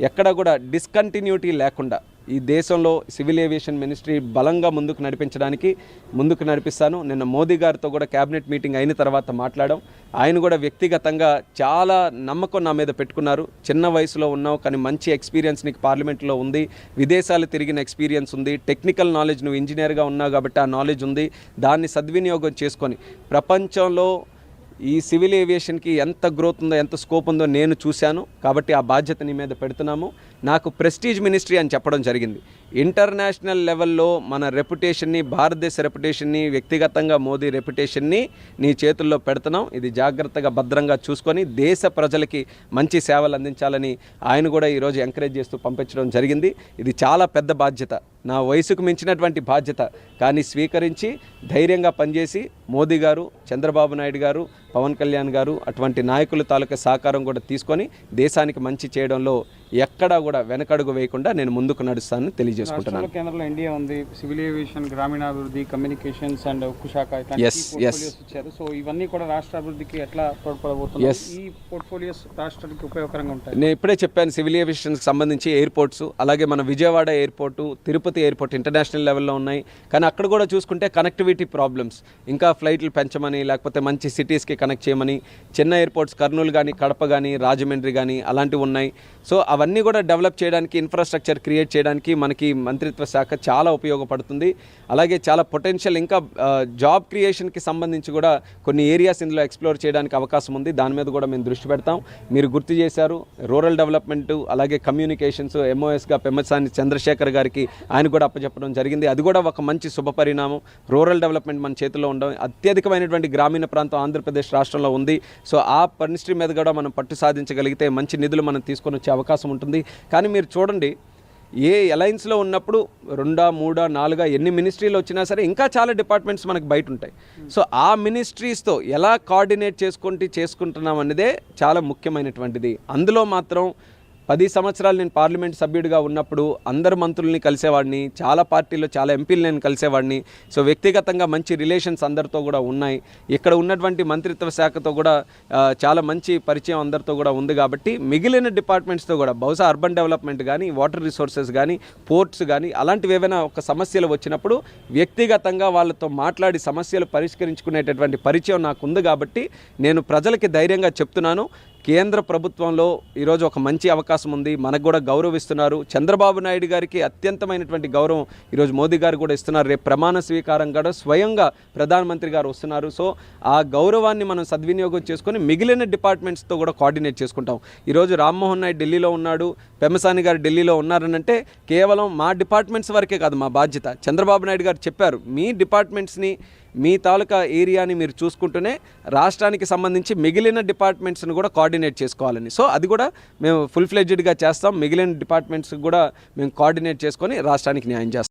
ఎక్కడ కూడా డిస్కంటిన్యూటీ లేకుండా ఈ దేశంలో సివిల్ ఏవియేషన్ మినిస్ట్రీ బలంగా ముందుకు నడిపించడానికి ముందుకు నడిపిస్తాను. నిన్న మోదీ గారితో కూడా క్యాబినెట్ మీటింగ్ అయిన తర్వాత మాట్లాడాం. ఆయన కూడా వ్యక్తిగతంగా చాలా నమ్మకం నా మీద పెట్టుకున్నారు. చిన్న వయసులో ఉన్నావు కానీ మంచి ఎక్స్పీరియన్స్ నీకు పార్లమెంట్లో ఉంది. విదేశాలు తిరిగిన ఎక్స్పీరియన్స్ ఉంది. టెక్నికల్ నాలెడ్జ్ నువ్వు ఇంజనీర్గా ఉన్నావు కాబట్టి ఆ నాలెడ్జ్ ఉంది. దాన్ని సద్వినియోగం చేసుకొని ప్రపంచంలో ఈ సివిల్ ఏవియేషన్కి ఎంత గ్రోత్ ఉందో ఎంత స్కోప్ ఉందో నేను చూశాను. కాబట్టి ఆ బాధ్యత నీ మీద పెడుతున్నాము. నాకు ప్రెస్టీజ్ మినిస్ట్రీ అని చెప్పడం జరిగింది. ఇంటర్నేషనల్ లెవెల్లో మన రెప్యుటేషన్ని భారతదేశ రెప్యుటేషన్ని వ్యక్తిగతంగా మోదీ రెప్యుటేషన్ని నీ చేతుల్లో పెడుతున్నాం. ఇది జాగ్రత్తగా భద్రంగా చూసుకొని దేశ ప్రజలకి మంచి సేవలు అందించాలని ఆయన కూడా ఈరోజు ఎంకరేజ్ చేస్తూ పంపించడం జరిగింది. ఇది చాలా పెద్ద బాధ్యత. నా వయసుకు మించినటువంటి బాధ్యత. కానీ స్వీకరించి ధైర్యంగా పనిచేసి మోదీ గారు చంద్రబాబు నాయుడు గారు పవన్ కళ్యాణ్ గారు అటువంటి నాయకుల తాలూకా సహకారం కూడా తీసుకొని దేశానికి మంచి చేయడంలో ఎక్కడా కూడా వెనకడుగు వేయకుండా నేను ముందుకు నడుస్తానని తెలియజేసుకుంటున్నాను. కేంద్రంలో ఇండియా ఉంది సివిల్ ఏవియేషన్ గ్రామీణాభివృద్ధి కమ్యూనికేషన్స్ అండ్ ఉక్కు శాఖ సో ఇవన్నీ కూడా రాష్ట్ర అభివృద్ధికి ఎట్లా తోడ్పడబోతున్నాయి. ఈ పోర్ట్ఫోలియోస్ రాష్ట్రానికి ఉపయోగకరంగా ఉంటాయి. నేను ఇప్పుడే చెప్పాను సివిల్ ఏవియేషన్కి సంబంధించి ఎయిర్పోర్ట్స్ అలాగే మన Vijayawada airport Tirupati airport international లెవెల్లో ఉన్నాయి. కానీ అక్కడ కూడా చూసుకుంటే కనెక్టివిటీ ప్రాబ్లమ్స్ ఇంకా ఫ్లైట్లు పెంచమని లేకపోతే మంచి సిటీస్కి కనెక్ట్ చేయమని చిన్న ఎయిర్పోర్ట్స్ కర్నూలు కానీ కడప కానీ రాజమండ్రి కానీ అలాంటివి ఉన్నాయి. సో అవన్నీ కూడా డెవలప్ చేయడానికి ఇన్ఫ్రాస్ట్రక్చర్ క్రియేట్ చేయడానికి మనకి మంత్రిత్వ శాఖ చాలా ఉపయోగపడుతుంది. అలాగే చాలా పొటెన్షియల్ ఇంకా జాబ్ క్రియేషన్కి సంబంధించి కూడా కొన్ని ఏరియాస్ ఇందులో ఎక్స్ప్లోర్ చేయడానికి అవకాశం ఉంది. దాని మీద కూడా మేము దృష్టి పెడతాం. మీరు గుర్తు చేశారు రూరల్ డెవలప్మెంట్ అలాగే కమ్యూనికేషన్స్ ఎంఓఎస్గా పెమ్మసాని చంద్రశేఖర్ గారికి ఆయన కూడా అప్పచెప్పడం జరిగింది. అది కూడా ఒక మంచి శుభ పరిణామం రూరల్ డెవలప్మెంట్ మన చేతిలో ఉండడం అత్యధికమైనటువంటి గ్రామీణ ప్రాంతం ఆంధ్రప్రదేశ్ రాష్ట్రంలో ఉంది. సో ఆ మినిస్ట్రీ మీద కూడా మనం పట్టు సాధించగలిగితే మంచి నిధులు మనం తీసుకొని వచ్చే అవకాశం ఉంటుంది. కానీ మీరు చూడండి ఏ అలయన్స్లో ఉన్నప్పుడు రెండా మూడా నాలుగా ఎన్ని మినిస్ట్రీలు వచ్చినా సరే ఇంకా చాలా డిపార్ట్మెంట్స్ మనకు బయట ఉంటాయి. సో ఆ మినిస్ట్రీస్తో ఎలా కోఆర్డినేట్ చేసుకుంటూ చేసుకుంటున్నాం అనేదే చాలా ముఖ్యమైనటువంటిది. అందులో మాత్రం పది సంవత్సరాలు నేను పార్లమెంట్ సభ్యుడిగా ఉన్నప్పుడు అందరు మంత్రుల్ని కలిసేవాడిని చాలా పార్టీల్లో చాలా ఎంపీలు నేను కలిసేవాడిని. సో వ్యక్తిగతంగా మంచి రిలేషన్స్ అందరితో కూడా ఉన్నాయి. ఇక్కడ ఉన్నటువంటి మంత్రిత్వ శాఖతో కూడా చాలా మంచి పరిచయం అందరితో కూడా ఉంది కాబట్టి మిగిలిన డిపార్ట్మెంట్స్తో కూడా బహుశా అర్బన్ డెవలప్మెంట్ కానీ వాటర్ రిసోర్సెస్ కానీ పోర్ట్స్ కానీ అలాంటివి ఏవైనా ఒక సమస్యలు వచ్చినప్పుడు వ్యక్తిగతంగా వాళ్ళతో మాట్లాడి సమస్యలు పరిష్కరించుకునేటటువంటి పరిచయం నాకు ఉంది కాబట్టి నేను ప్రజలకి ధైర్యంగా చెప్తున్నాను. కేంద్ర ప్రభుత్వంలో ఈరోజు ఒక మంచి అవకాశం ఉంది. మనకు కూడా గౌరవిస్తున్నారు. చంద్రబాబు నాయుడు గారికి అత్యంతమైనటువంటి గౌరవం ఈరోజు మోదీ గారు కూడా ఇస్తున్నారు. రేపు ప్రమాణ స్వీకారం కూడా స్వయంగా ప్రధానమంత్రి గారు వస్తున్నారు. సో ఆ గౌరవాన్ని మనం సద్వినియోగం చేసుకొని మిగిలిన డిపార్ట్మెంట్స్తో కూడా కోఆర్డినేట్ చేసుకుంటాం. ఈరోజు రామ్మోహన్ నాయుడు ఢిల్లీలో ఉన్నాడు. పెమ్మసాని గారు ఢిల్లీలో ఉన్నారనంటే కేవలం మా డిపార్ట్మెంట్స్ వరకే కాదు మా బాధ్యత. చంద్రబాబు నాయుడు గారు చెప్పారు మీ డిపార్ట్మెంట్స్ని మీ తాలూకా ఏరియాని మీరు చూసుకుంటూనే రాష్ట్రానికి సంబంధించి మిగిలిన డిపార్ట్మెంట్స్ని కూడా కోఆర్డినేట్ చేసుకోవాలని. సో అది కూడా మేము ఫుల్ ఫ్లెడ్జ్డ్గా చేస్తాం. మిగిలిన డిపార్ట్మెంట్స్ కూడా మేము కోఆర్డినేట్ చేసుకొని రాష్ట్రానికి న్యాయం చేస్తాం.